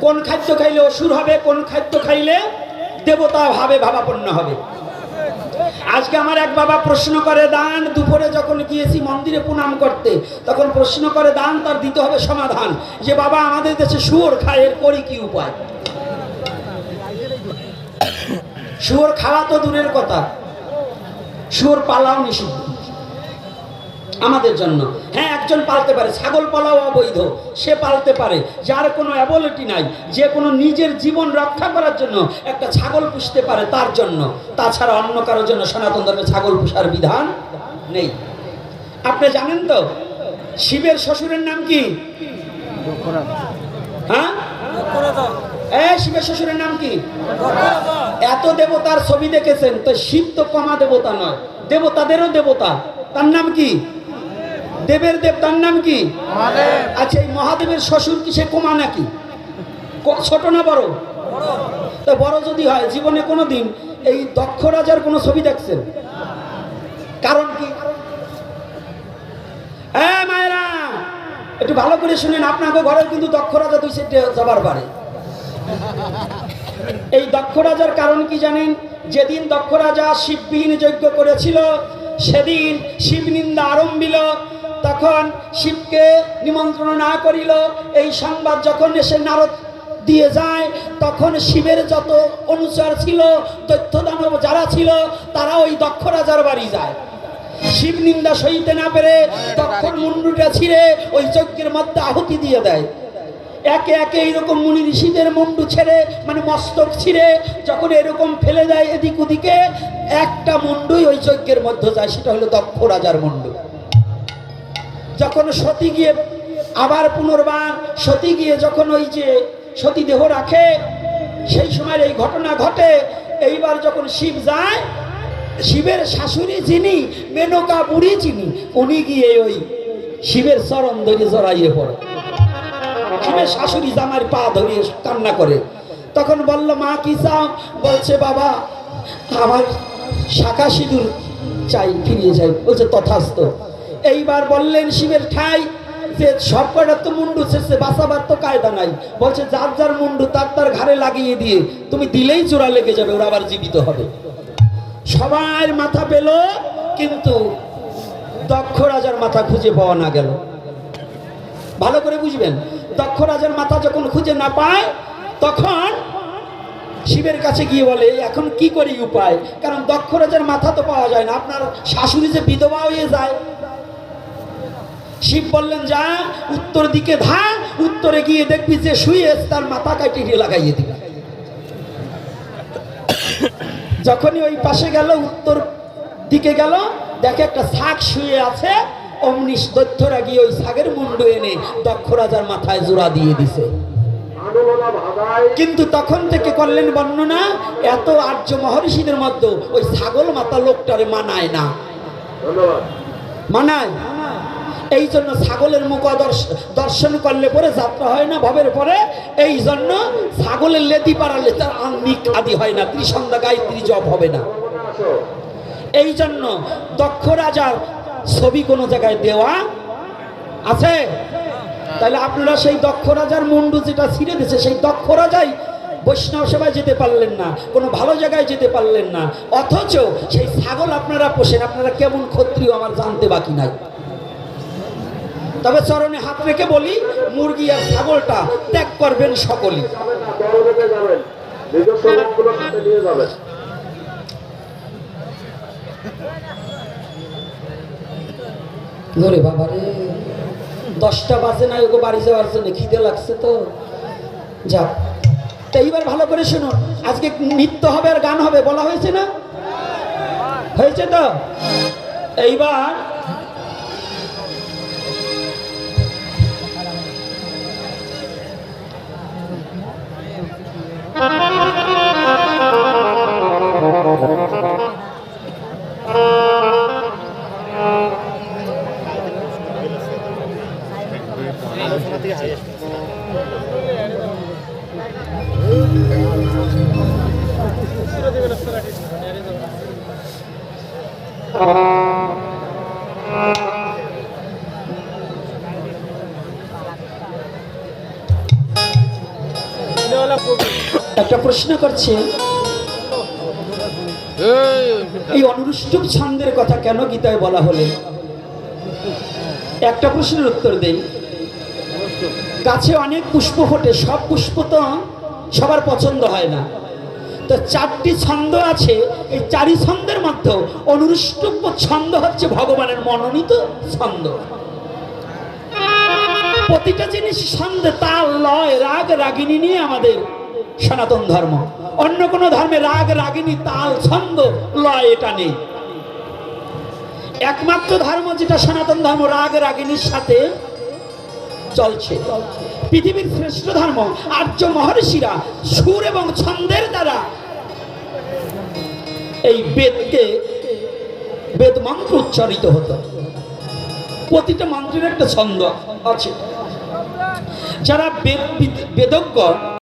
কোন খাদ্য খাইলে অসুর হবে, কোন খাদ্য খাইলে দেবতা ভাবে ভাবাপন্ন হবে। আজকে আমার এক বাবা প্রশ্ন করে, দান, দুপুরে যখন গিয়েছি মন্দিরে প্রণাম করতে, তখন প্রশ্ন করে, দান তার দিতে হবে সমাধান। যে বাবা আমাদের দেশে শুয়োর খায়, এর করি কি উপায়? শুয়োর খাওয়া তো দূরের কথা। শুয়োর পালাও নিষিদ্ধ। আমাদের জন্য। হ্যাঁ একজন পালতে পারে ছাগল পালাও অবৈধ। সে পালতে পারে, যার কোনো অ্যাবিলিটি নাই। যে কোনো নিজের জীবন রক্ষা করার জন্য একটা ছাগল পুষতে পারে তার জন্য। তাছাড়া অন্য কারোর জন্য সনাতন ধর্মে ছাগল পুষার বিধান নেই। আপনি জানেন তো, শিবের শ্বশুরের নাম কি? হ্যাঁ? শিবের শ্বশুরের নাম কি? এত দেবতার ছবি দেখেছেন, তো শিব তো কমা দেবতা নয়। দেবতাদেরও দেবতা। তার নাম কি? দেবের দেব তার নাম কি? আচ্ছা এই মহাদেবের শ্বশুর কি সে কমা নাকি? ছোট না বড়? তো বড় যদি হয় জীবনে কোনো দিন এই দক্ষ রাজার কোনো ছবি দেখছেন? কারণ কি? হ্যাঁ মায়েরা একটু ভালো করে শুনেন আপনাকে ঘরে কিন্তু দক্ষ রাজা দুই সেটে যাবার পারে। এই দক্ষ রাজার কারণ কি জানেন? যেদিন দক্ষ রাজা শিববিহীন যজ্ঞ করেছিল সেদিন শিব নিন্দা আরম্ভিল তখন শিবকে নিমন্ত্রণ না করিল। এই সংবাদ যখন এসে নারদ দিয়ে যায়, তখন শিবের যত অনুচর ছিল দৈত্য দানব যারা ছিল, তারা ওই দক্ষ রাজার বাড়ি যায়। শিব নিন্দা সইতে না পেরে তখন মুন্ডুটা ছিঁড়ে ওই যজ্ঞের মধ্যে আহুতি দিয়ে দেয়। একে একে এইরকম মুনি ঋষিদের মুন্ডু ছেড়ে মানে মস্তক ছিঁড়ে, যখন এরকম ফেলে দেয় এদিক ওদিকে, একটা মুন্ডুই ওই যজ্ঞের মধ্যে যায়, সেটা হলো দক্ষ রাজার মুন্ডু। যখন সতী গিয়ে আবার পুনর্বার সতী গিয়ে যখন ওই যে সতী দেহ রাখে, সেই সময় এই ঘটনা ঘটে। এইবার যখন শিব যায়, শিবের শাশুড়ি যিনি, মেনকা বুড়ি যিনি, উনি গিয়ে ওই শিবের চরণ ধরে জড়াইয়ে পড়ে। শিবের শাশুড়ি জামার পা ধরিয়ে কান্না করে। তখন বলল, মা, কি চাও? বলছে, বাবা, আমার শাখা সিঁদুর চাই, ফিরিয়ে যাই বলছে তথাস্ত এইবার বললেন, শিবের ঠাই যে সব কয়টা তো মুন্ডু ছেড়ছে, বাঁচাবার তো কায়দা নাই। বলছে, যার যার মুন্ডু, তার তার ঘাড়ে লাগিয়ে দিয়ে তুমি দিলেই চোরা লেগে যাবে, ওরা আবার জীবিত হবে। সবার মাথা পেল, কিন্তু দক্ষ রাজার মাথা খুঁজে পাওয়া না গেল। ভালো করে বুঝবেন, দক্ষ রাজার মাথা যখন খুঁজে না পায়, তখন শিবের কাছে গিয়ে বলে, এখন কি করি উপায়? কারণ দক্ষ রাজার মাথা তো পাওয়া যায় না, আপনার শাশুড়ি যে বিধবা হয়ে যায় শিব বললেন যা উত্তর দিকে ধা উত্তরে গিয়ে দেখবি যে শুয়ে তার মাথা কাটিয়ে লাগাইয়ে দিবে। যখনই ওই পাশে গেল উত্তর দিকে গেল দেখে একটা শাক শুয়ে আছে। অমনি দৈত্যরা গিয়ে ওই শাকের মুন্ডু এনে দক্ষ রাজার মাথায় জোড়া দিয়ে দিছে। কিন্তু তখন থেকে করলেন বর্ণনা এত আর্য মহর্ষিদের মধ্যে ওই ছাগল মাতা লোকটারে মানায় না। মানায়? এই জন্য ছাগলের মুখ দর্শ- দর্শন করলে পরে যাত্রা হয় না, ভবের পরে। এই জন্য ছাগলের লেদি পাড়ালে তার আন্নিক আদি হয় না, ত্রিসন্ধ্যা গায়ত্রী জপ হবে না। এই জন্য দক্ষ রাজার ছবি কোনো জায়গায় দেওয়া আছে? তাহলে আপনারা সেই দক্ষ রাজার মুন্ডু যেটা ছিঁড়ে দিচ্ছে সেই দক্ষ রাজাই বৈষ্ণব সেবায় যেতে পারলেন না, কোনো ভালো জায়গায় যেতে পারলেন না। অথচ সেই ছাগল আপনারা পোষেন, আপনারা কেমন ক্ষত্রিয় আমার জানতে বাকি নাই। তবে চরণে হাত রেখে বলি, মুরগি আর ছাগলটা ত্যাগ করবেন যাবেন ধরে বাবা রে, দশটা বাজে না ওকে বাড়ি যাওয়ার জন্য খিদে লাগছে তো। যা তা এইবার ভালো করে শুনুন, আজকে নৃত্য হবে আর গান হবে, বলা হয়েছে না? হয়েছে তো? এইবার একটা প্রশ্ন করছে, এই অনুষ্ঠুক ছন্দের কথা কেন গীতায় বলা হলে? একটা প্রশ্নের উত্তর দেই। গাছে অনেক পুষ্প ফোটে, সব পুষ্প তো সবার পছন্দ হয় না। তো চারটি ছন্দ আছে, এই চারি ছন্দের মধ্যে অনুষ্টুপ ছন্দ হচ্ছে ভগবানের মনোনীত ছন্দ। প্রতিটা জিনিস ছন্দে, তাল, লয়, রাগ, রাগিনী নিয়ে আমাদের সনাতন ধর্ম। অন্য কোন ধর্মে রাগ, রাগিনী, তাল, ছন্দ, লয়, এটা নেই। একমাত্র ধর্ম যেটা সনাতন ধর্ম, রাগ, রাগিনীর সাথে চলছে। পৃথিবীর শ্রেষ্ঠ ধর্ম, আর্য মহর্ষিরা সুর এবং ছন্দের দ্বারা এই বেদকে, বেদ মন্ত্র উচ্চারিত হতো। প্রতিটা মন্ত্রের একটা ছন্দ আছে। যারা বেদ বেদজ্ঞ